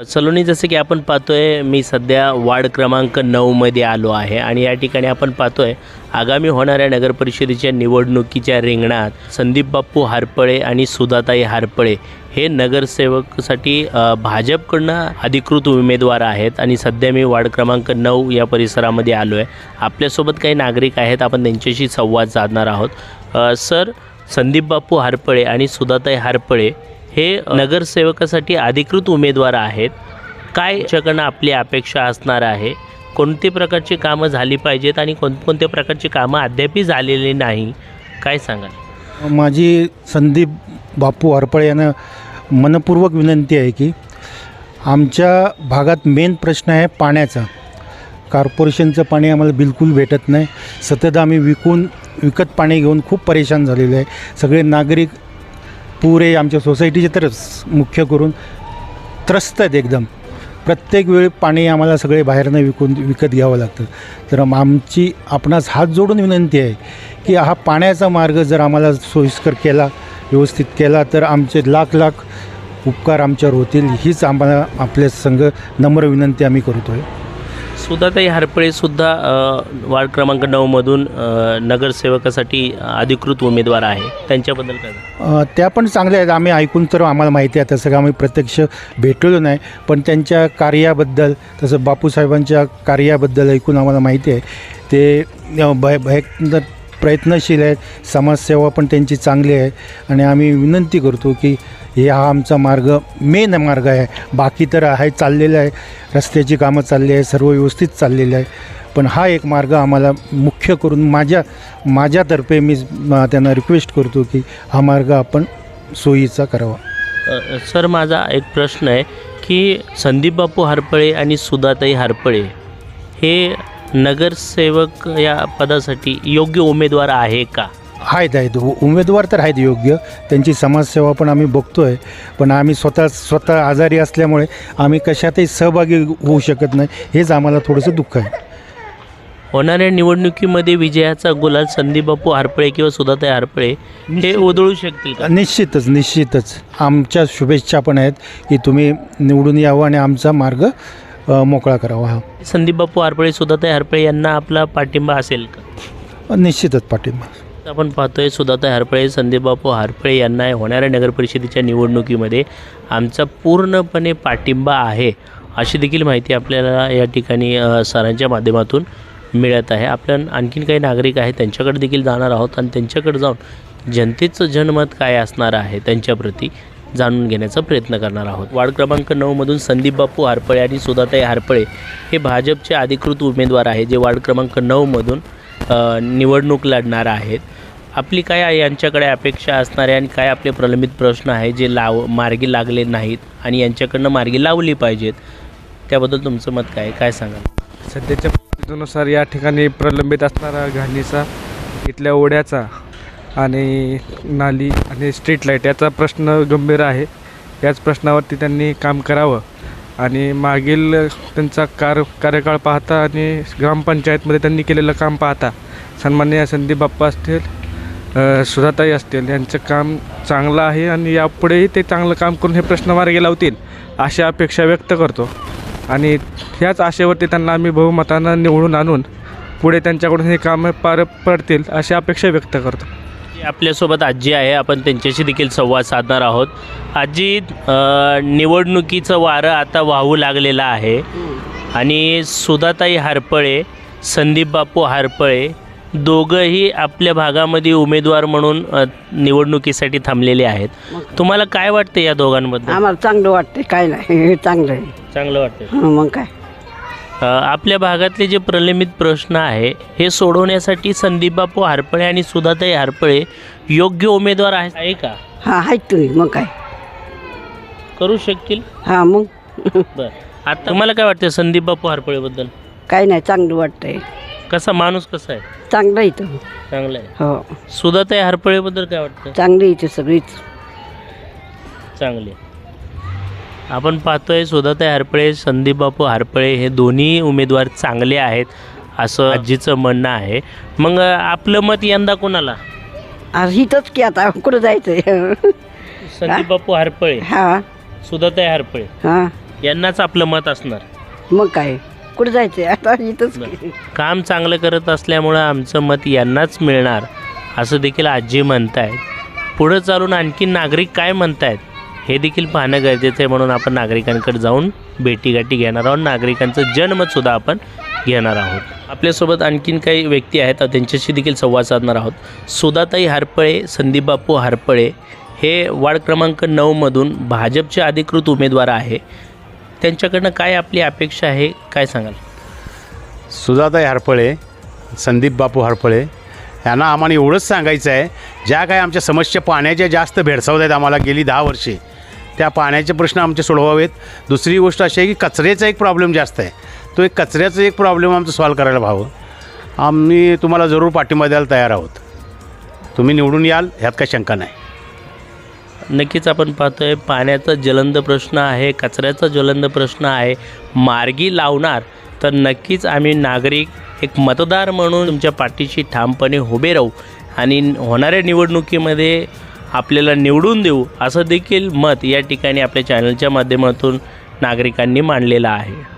सलोनी जसं की आपण पाहतोय मी सध्या वार्ड क्रमांक नऊमध्ये आलो आहे आणि या ठिकाणी आपण पाहतोय आगामी होणाऱ्या नगरपरिषदेच्या निवडणुकीच्या रिंगणात संदीप बाप्पू हारपळे आणि सुधाताई हारपळे हे नगरसेवकसाठी भाजपकडनं अधिकृत उमेदवार आहेत आणि सध्या मी वार्ड क्रमांक नऊ या परिसरामध्ये आलो आहे आपल्यासोबत काही नागरिक आहेत आपण त्यांच्याशी संवाद साधणार आहोत. सर संदीप बाप्पू हारपळे आणि सुधाताई हारपळे हे नगरसेवकासाठी अधिकृत उमेदवार आहेत. काय याच्याकडनं आपली अपेक्षा असणार आहे? कोणती प्रकारची कामं झाली पाहिजेत आणि कोणकोणत्या प्रकारची कामं अद्यापही झालेली नाही? काय सांगाल? माझी संदीप बापू हरपळे यांना मनपूर्वक विनंती आहे की आमच्या भागात मेन प्रश्न आहे पाण्याचा. कॉर्पोरेशनचं पाणी आम्हाला बिलकुल भेटत नाही. सतत आम्ही विकून विकत पाणी घेऊन खूप परेशान झालेले आहे. सगळे नागरिक पुरे आमच्या सोसायटीचे तर मुख्य करून त्रस्त आहेत एकदम. प्रत्येक वेळी पाणी आम्हाला सगळे बाहेरनं विकून विकत घ्यावं लागतं. तर आमची आपणास हात जोडून विनंती आहे की हा पाण्याचा मार्ग जर आम्हाला सोयीस्कर केला व्यवस्थित केला तर आमचे लाख लाख उपकार आमच्यावर होतील. हीच आम्हाला आपल्या संघ नम्र विनंती आम्ही करतो आहे सुधाताई ते सुद्धा वार्ड क्रमांक नऊमधून नगरसेवकासाठी अधिकृत उमेदवार आहे. त्यांच्याबद्दल काय त्या पण चांगल्या आहेत. आम्ही ऐकून तर आम्हाला माहिती आहे. तसं आम्ही प्रत्यक्ष भेटलेलो नाही. पण त्यांच्या कार्याबद्दल तसं बापूसाहेबांच्या कार्याबद्दल ऐकून आम्हाला माहिती आहे. ते भय भय प्रयत्नशील आहेत. समाजसेवा पण त्यांची चांगली आहे. आणि आम्ही विनंती करतो की हे हा आमचा मार्ग मेन मार्ग आहे. बाकी तर आहे चाललेलं आहे. रस्त्याची कामं चालली आहे सर्व व्यवस्थित चाललेलं आहे. पण हा एक मार्ग आम्हाला मुख्य करून माझ्या माझ्यातर्फे मी त्यांना रिक्वेस्ट करतो की हा मार्ग आपण सोयीचा करावा. सर माझा एक प्रश्न आहे की संदीप बापू हारपळे आणि सुधाताई हारपळे हे नगरसेवक या पदासाठी योग्य उमेदवार आहे का? आहेत आहेत. उमेदवार तर आहेत योग्य. त्यांची समाजसेवा पण आम्ही बघतो आहे पण आम्ही स्वतः स्वतः आजारी असल्यामुळे आम्ही कशातही सहभागी होऊ शकत नाही. हेच आम्हाला थोडंसं दुःख आहे. होणाऱ्या निवडणुकीमध्ये विजयाचा गुलाल संदीप बापू हारपळे किंवा सुधाताई हारपळे हे उधळू शकतील का? निश्चितच निश्चितच. आमच्या शुभेच्छा पण आहेत की तुम्ही निवडून यावं आणि आमचा मार्ग अ, मोकळा करावा. हा संदीप बापू हारपळे सुधाताई हारपळे यांना आपला पाठिंबा असेल का? निश्चितच पाठिंबा. आपण पाहतोय सुधाताई हारपळे संदीप बापू हारपळे यांना होणाऱ्या नगरपरिषदेच्या निवडणुकीमध्ये आमचा पूर्णपणे पाठिंबा आहे अशी देखील माहिती आपल्याला या ठिकाणी सरांच्या माध्यमातून मिळत आहे. आपण आणखीन काही नागरिक आहेत त्यांच्याकडे देखील जाणार आहोत आणि त्यांच्याकडे जाऊन जनतेचं जनमत काय असणार आहे त्यांच्याप्रती जाणून घेण्याचा प्रयत्न करणार आहोत. वार्ड क्रमांक नऊमधून संदीप बापू हारपळे आणि सुधाताई हारपळे हे भाजपचे अधिकृत उमेदवार आहे जे वार्ड क्रमांक नऊमधून निवडणूक लढणार आहेत. आपली काय यांच्याकडे अपेक्षा असणारे आणि काय आपले प्रलंबित प्रश्न आहे जे लाव मार्गी लागले नाहीत आणि यांच्याकडनं मार्गी लावली पाहिजेत? त्याबद्दल तुमचं मत काय काय सांगाल? सध्याच्या परिस्थितीनुसार या ठिकाणी प्रलंबित असणारा घाणीचा इथल्या ओढ्याचा आणि नाली आणि स्ट्रीट लाइट याचा प्रश्न गंभीर आहे. याच प्रश्नावरती त्यांनी काम करावं आणि मागील त्यांचा कार कार्यकाळ पाहता आणि ग्रामपंचायतमध्ये त्यांनी केलेलं काम पाहता. सन्मान्य संदीप बाप्पा असतील सुधाताई असतील यांचं काम चांगलं आहे आणि यापुढेही ते चांगलं काम करून हे प्रश्न मार्गी लावतील अशी अपेक्षा व्यक्त करतो. आणि ह्याच आशेवरती त्यांना आम्ही बहुमतानं निवडून आणून पुढे त्यांच्याकडून हे कामं पार पडतील अशी अपेक्षा व्यक्त करतो. आपल्यासोबत आजी आहे आपण त्यांच्याशी देखील संवाद साधणार आहोत. आजी निवडणुकीचं वारं आता वाहू लागलेलं आहे. आणि सुधाताई हारपळे संदीप बापू हारपळे दोघंही आपल्या भागामध्ये उमेदवार म्हणून अ, निवडणुकीसाठी थांबलेले आहेत. तुम्हाला काय वाटतं या दोघांबद्दल? आम्हाला चांगलं वाटते काय नाही हे चांगलं आहे. चांगलं वाटतं हं, मग काय? अ, आपल्या भागातले जे प्रलंबित प्रश्न आहे हे सोडवण्यासाठी संदीप बापू हारपळे आणि सुधाताई हारपळे योग्य उमेदवार आहे आहे का? हा आहेत तुम्ही मग काय? करू शकतील? हा मग? बर. आता तुम्हाला काय वाटतं संदीप बापू हारपळेबद्दल? काय नाही चांगलं वाटतंय. कसा माणूस कसा आहे? चांगलं आहे इथं चांगला आहे. हो. सुधाताई हारपळेबद्दल काय वाटतं? चांगली इथे सगळीच. चांगले आपण पाहतोय सुधाताई हारपळे संदीप बापू हारपळे हे दोन्ही उमेदवार चांगले आहेत असं आजीचं म्हणणं आहे. मग आपलं मत यंदा कोणाला? आज इथंच की आता कुठं जायचंय? संदीप बापू हारपळे हा. सुधाताई हारपळे हा. यांनाच आपलं मत असणार. मग काय? कुठं जायचं आता इथंच की. काम चांगलं करत असल्यामुळं आमचं मत यांनाच मिळणार असं देखील आजी म्हणतायत. पुढं चालून आणखी नागरिक काय म्हणतायत हे देखील पाहणं गरजेचं आहे म्हणून आपण नागरिकांकडे जाऊन भेटीगाठी घेणार आहोत. नागरिकांचं जनमतसुद्धा आपण घेणार आहोत. आपल्यासोबत आणखीन काही व्यक्ती आहेत त्यांच्याशी देखील संवाद साधणार आहोत. सुधाताई हारपळे संदीप बापू हारपळे हे वार्ड क्रमांक नऊमधून भाजपचे अधिकृत उमेदवार आहे. त्यांच्याकडनं काय आपली अपेक्षा आहे काय सांगाल? सुजाताई हरफळे संदीप बापू हरफळे यांना आम्हाला एवढंच सांगायचं आहे ज्या काय आमच्या समस्या पाण्याच्या जास्त भेडसावत आहेत आम्हाला गेली दहा वर्षे त्या पाण्याचे प्रश्न आमचे सोडवावेत. दुसरी गोष्ट अशी आहे की कचऱ्याचा एक प्रॉब्लेम जास्त आहे. तो एक कचऱ्याचा एक प्रॉब्लेम आमचं सॉल्व करायला व्हावं. आम्ही तुम्हाला जरूर पाठिंबा द्यायला तयार आहोत. तुम्ही निवडून याल ह्यात काही शंका नाही. नक्कीच आपण पाहतो आहे पाण्याचा ज्वलंत प्रश्न आहे कचऱ्याचा ज्वलंत प्रश्न आहे मार्गी लावणार. तर नक्कीच आम्ही नागरिक एक मतदार म्हणून तुमच्या पाठीशी ठामपणे उभे राहू आणि होणाऱ्या निवडणुकीमध्ये आपल्याला निवडून देऊ असं देखील मत या ठिकाणी आपल्या चॅनलच्या माध्यमातून नागरिकांनी मांडलेलं आहे.